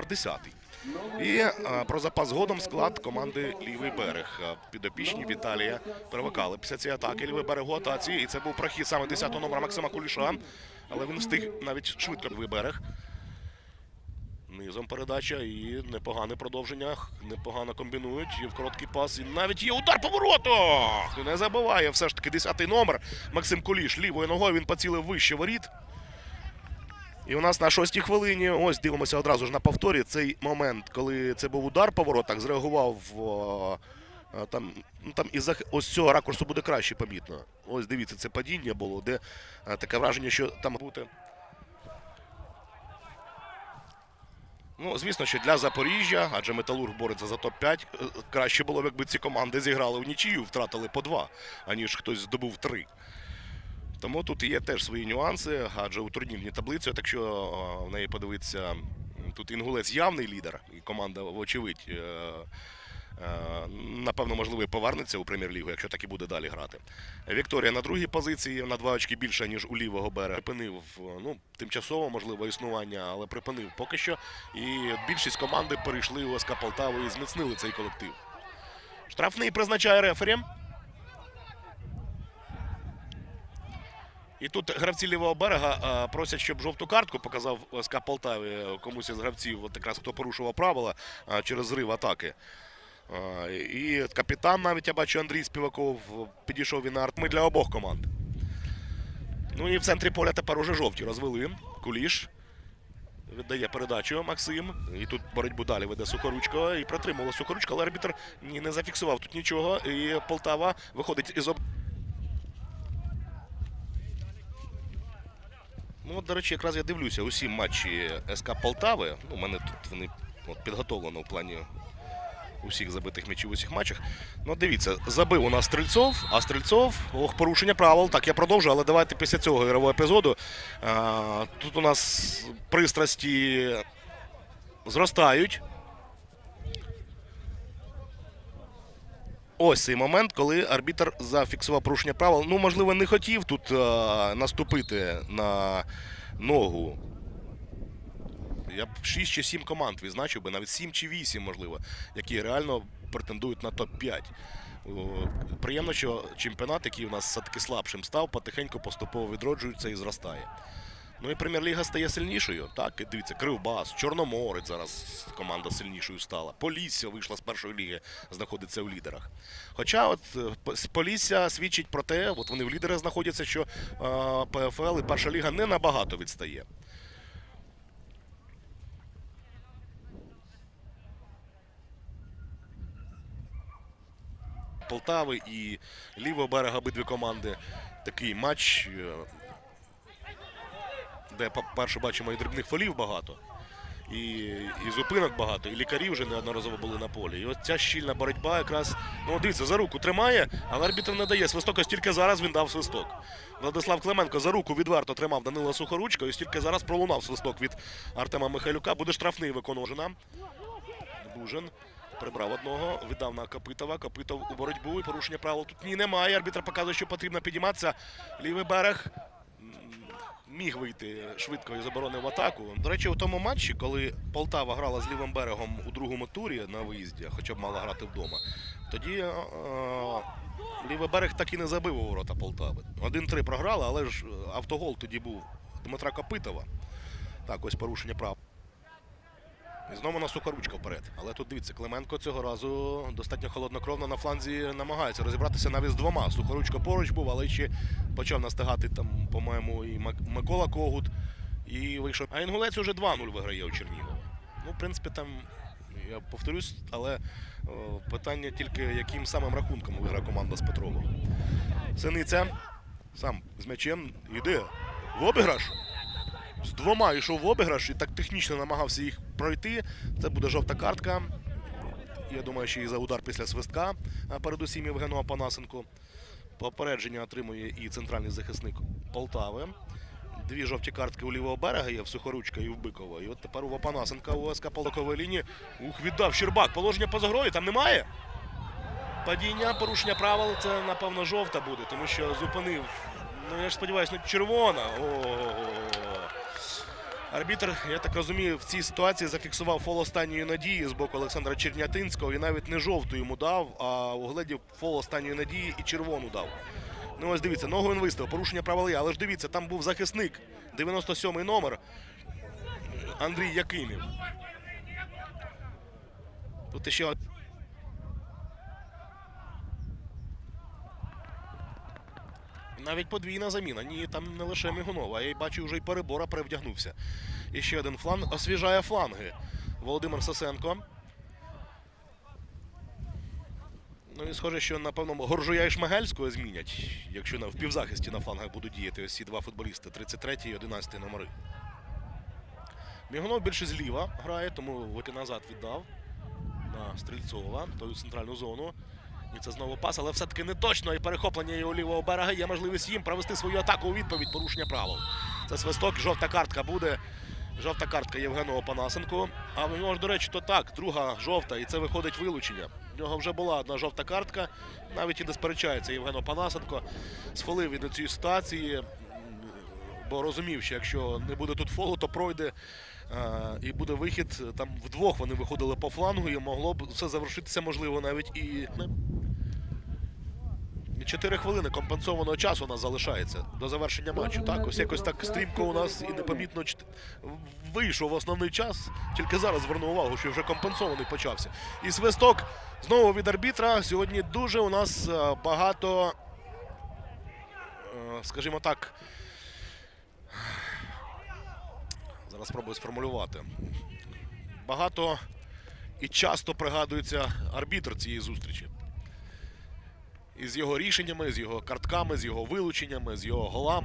номер 10. І е, про запас згодом склад команди Лівий берег. Е, Підопічні Віталія перевикали після цієї атаки. Лівий берег у атаці. І це був прохід саме 10-го номера Максима Куліша. Але він встиг навіть швидко лівий берег. Низом передача і непогане продовження. Непогано комбінують. І в короткий пас. І навіть є удар по воротах. Не забуває все ж таки 10-й номер. Максим Куліш лівою ногою він поцілив вище воріт. І у нас на шостій хвилині, ось дивимося одразу ж на повторі. Цей момент, коли це був удар по воротах, зреагував о, а, там, ну, там із ось цього ракурсу буде краще помітно. Ось дивіться, це падіння було, де таке враження, що там бути. Ну, звісно, що для Запоріжжя, адже Металург бореться за топ-5, е, краще було б, якби ці команди зіграли в нічию, втратили по два, аніж хтось здобув три. Тому тут є теж свої нюанси, адже у турнірній таблиці, от якщо е, в неї подивитися, тут інгулець явний лідер, і команда, вочевидь, е, е, напевно, можливо, повернеться у прем'єр-лігу, якщо так і буде далі грати. Вікторія на другій позиції на два очки більше, ніж у лівого берега. Припинив ну, тимчасово, можливо, існування, але припинив поки що. І більшість команди перейшли у СК Полтаву і зміцнили цей колектив. Штрафний призначає рефері. І тут гравці лівого берега просять, щоб жовту картку показав СК Полтаві е, комусь із гравців, от якраз хто порушував правила через зрив атаки. І капітан, навіть я бачу, Андрій Співаков підійшов він на артми для обох команд. Ну і в центрі поля тепер уже жовті розвели. Куліш. Віддає передачу Максим. І тут боротьбу далі веде Сухоручко. І протримувала Сухоручко, але арбітр не зафіксував тут нічого. І Полтава виходить із об... Ну, от, до речі, якраз я дивлюся усі матчі СК Полтави. Ну, у мене тут вони от, підготовлено в плані усіх забитих м'ячів усіх матчах. Ну, дивіться, забив у нас Стрельцов, а Стрельцов, ох, порушення правил. Так, я продовжу, але давайте після цього ігрового епізоду. А, тут у нас пристрасті зростають. Ось цей момент, коли арбітр зафіксував порушення правил. Ну, можливо, не хотів тут е, наступити на ногу. Я б 6 чи 7 команд відзначив би, навіть 7 чи 8, можливо, які реально претендують на топ-5. Приємно, що чемпіонат, який у нас все-таки слабшим став, потихеньку поступово відроджується і зростає. Ну і прем'єр-ліга стає сильнішою. Так, дивіться, Кривбас, Чорноморець зараз команда сильнішою стала. Полісся вийшла з першої ліги, знаходиться в лідерах. Хоча от е, Полісся свідчить про те, от вони в лідерах знаходяться, що ПФЛ і перша ліга не набагато відстає. Полтави і лівого берега обидві команди. Такий матч, е, де, по-перше, бачимо і дрібних фолів багато, і, і зупинок багато, і лікарі вже неодноразово були на полі. І от ця щільна боротьба якраз, ну дивіться, за руку тримає, але арбітр не дає свисток, ось тільки зараз він дав свисток. Владислав Клименко за руку відверто тримав Данила Сухоручка, і ось тільки зараз пролунав свисток від Артема Михайлюка. Буде штрафний виконувати нам. Бужин прибрав одного, віддав на Копитова. Копитов у боротьбу і порушення правил тут ні немає. Арбітр показує, що потрібно підійматися. Лівий берег міг вийти швидко і заборонив атаку. До речі, у тому матчі, коли Полтава грала з лівим берегом у другому турі на виїзді, хоча б мала грати вдома, тоді е, лівий берег так і не забив у ворота Полтави. 1-3 програли, але ж е, автогол тоді був Дмитра Копитова. Так, ось порушення прав. Знову на сухоручка вперед. Але тут дивіться, Клименко цього разу достатньо холоднокровно на фланзі намагається розібратися навіть з двома. Сухоручко поруч був, але ще почав настигати там, по-моєму, і Микола Когут. І вийшов. А Інгулець уже 2-0 виграє у Чернігова. Ну, в принципі, там, я повторюсь, але о, питання тільки, яким самим рахунком виграє команда з Петрового. Синиця сам з м'ячем йде в обіграш з двома йшов в обіграш і так технічно намагався їх пройти. Це буде жовта картка. Я думаю, що і за удар після свистка, передусім Євгену Апанасенку. Попередження отримує і центральний захисник Полтави. Дві жовті картки у лівого берега є в Сухоручка і в Бикова. І от тепер у Апанасенка у СК Полтакової лінії. Ух, віддав Щербак. Положення поза грою там немає. Падіння, порушення правил, це напевно жовта буде, тому що зупинив. Ну я ж сподіваюся, ну червона. О. Арбітр, я так розумію, в цій ситуації зафіксував фол останньої надії з боку Олександра Чернятинського і навіть не жовту йому дав, а угледів фол останньої надії і червону дав. Ну ось дивіться, ногу він виставив, порушення правил є, але ж дивіться, там був захисник, 97-й номер Андрій Якимів. Тут ще од- І Навіть подвійна заміна. Ні, там не лише Мігунов, а я бачу, вже й перебора перевдягнувся. І ще один фланг освіжає фланги. Володимир Сосенко. Ну і схоже, що напевно Горжуя і Шмагельського змінять, якщо в півзахисті на флангах будуть діяти ось ці два футболісти 33 і 11 номери. Мігунов більше зліва грає, тому Воті назад віддав на Стрільцова, тою центральну зону. І це знову пас, але все-таки не точно. І перехоплення його лівого берега є можливість їм провести свою атаку у відповідь порушення правил. Це свисток, жовта картка буде. Жовта картка Євгену Опанасенку. А в нього ж, до речі, то так, друга жовта, і це виходить вилучення. В нього вже була одна жовта картка. Навіть і не сперечається Євген Опанасенко. Схвалив він до цієї ситуації, бо розумів, що якщо не буде тут фолу, то пройде е, і буде вихід. Там вдвох вони виходили по флангу, і могло б все завершитися, можливо, навіть і. Чотири хвилини компенсованого часу у нас залишається до завершення матчу. Так, ось якось так стрімко у нас і непомітно вийшов основний час. Тільки зараз звернув увагу, що вже компенсований почався. І свисток знову від арбітра. Сьогодні дуже у нас е, багато, е, скажімо так. Зараз спробую сформулювати. Багато і часто пригадується арбітр цієї зустрічі. І з його рішеннями, з його картками, з його вилученнями, з його голами.